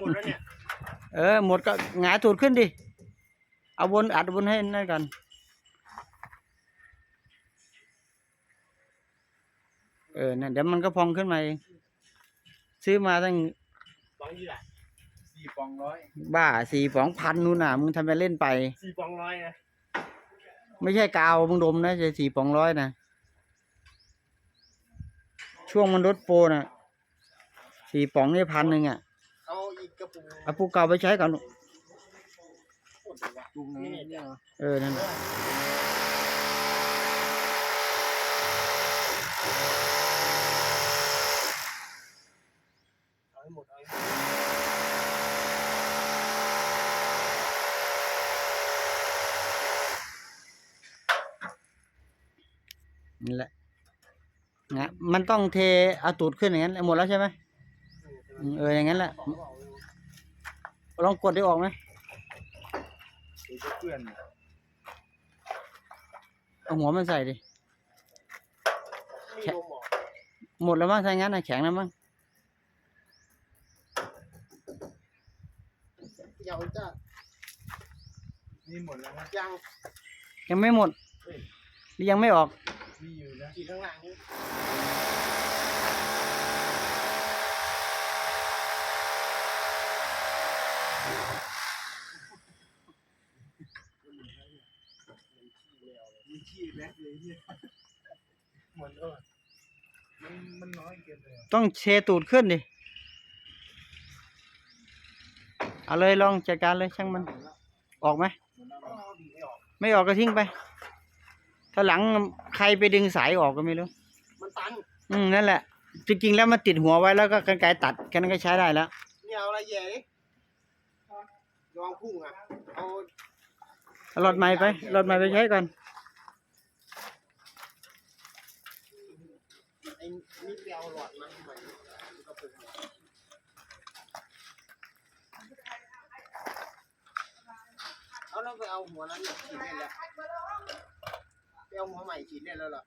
หมดแล้วเนี่ย เออ หมดก็หงายตูดขึ้นดิ เอาวนอัดวนให้นั่นกันเออนั่นเดี๋ยวมันก็พองขึ้นมาเอง ซื้อมาตั้งสองยี่ละสี่ปองร้อยบ้าสี่สองพันนู่นน่ะ มึงทำไปเล่นไป สี่ปองร้อยนะไม่ใช่กาวมึงดมนะจะสี่ปองร้อยนะ ช่วงมันลดโปรน่ะสี่ปองนี่พันหนึ่งอะ เอาปุกเก่าไปใช้ก่อนลุงไหนเนี่ยเออนั่นแหละนั่แหละงะมันต้องเทเอาตูดขึ้นอย่างนั้นหมดแล้วใช่ไหมเอออย่างนั้นแหละ ลองกดได้ออกไหมเดี๋ยวจะเพื่อนเอาหัวมันใส่ดิ มีลมออกหมดแล้วมั้งถ้างั้นนะแข็งแล้วมั้งยาวจ้านี่หมดแล้วนะยังยังไม่หมดหรือยังไม่ออก มีอยู่นะขีดข้างล่างนี้ มีขี้แบกเลยเนี่ยหมดแล้วอะมันมันน้อยเกินเลยอะต้องเชตูดขึ้นดิ เอาเลยลองจัดการเลยช่างมัน ออกไหมหมดแล้วอะเอาดีไม่ออก ไม่ออกก็ทิ้งไป ถ้าหลังใครไปดึงสายออกก็ไม่รู้ มันตันอืมนั่นแหละ จริงๆแล้วมันติดหัวไว้แล้วก็กรรไกรตัดแค่นั้นก็ใช้ได้แล้วนี่เอาอะไรแย่ดิ ลองพุ่งอะเอาเอาหลอดไม้ไปหลอดไม้ไปใช้ก่อนไอ้นี่ไปเอาหลอดมาให้มันกระปุกเอาเราไปเอาหัวนั้นฉีดได้แล้วไปเอาหัวใหม่ฉีดได้แล้วเหรอ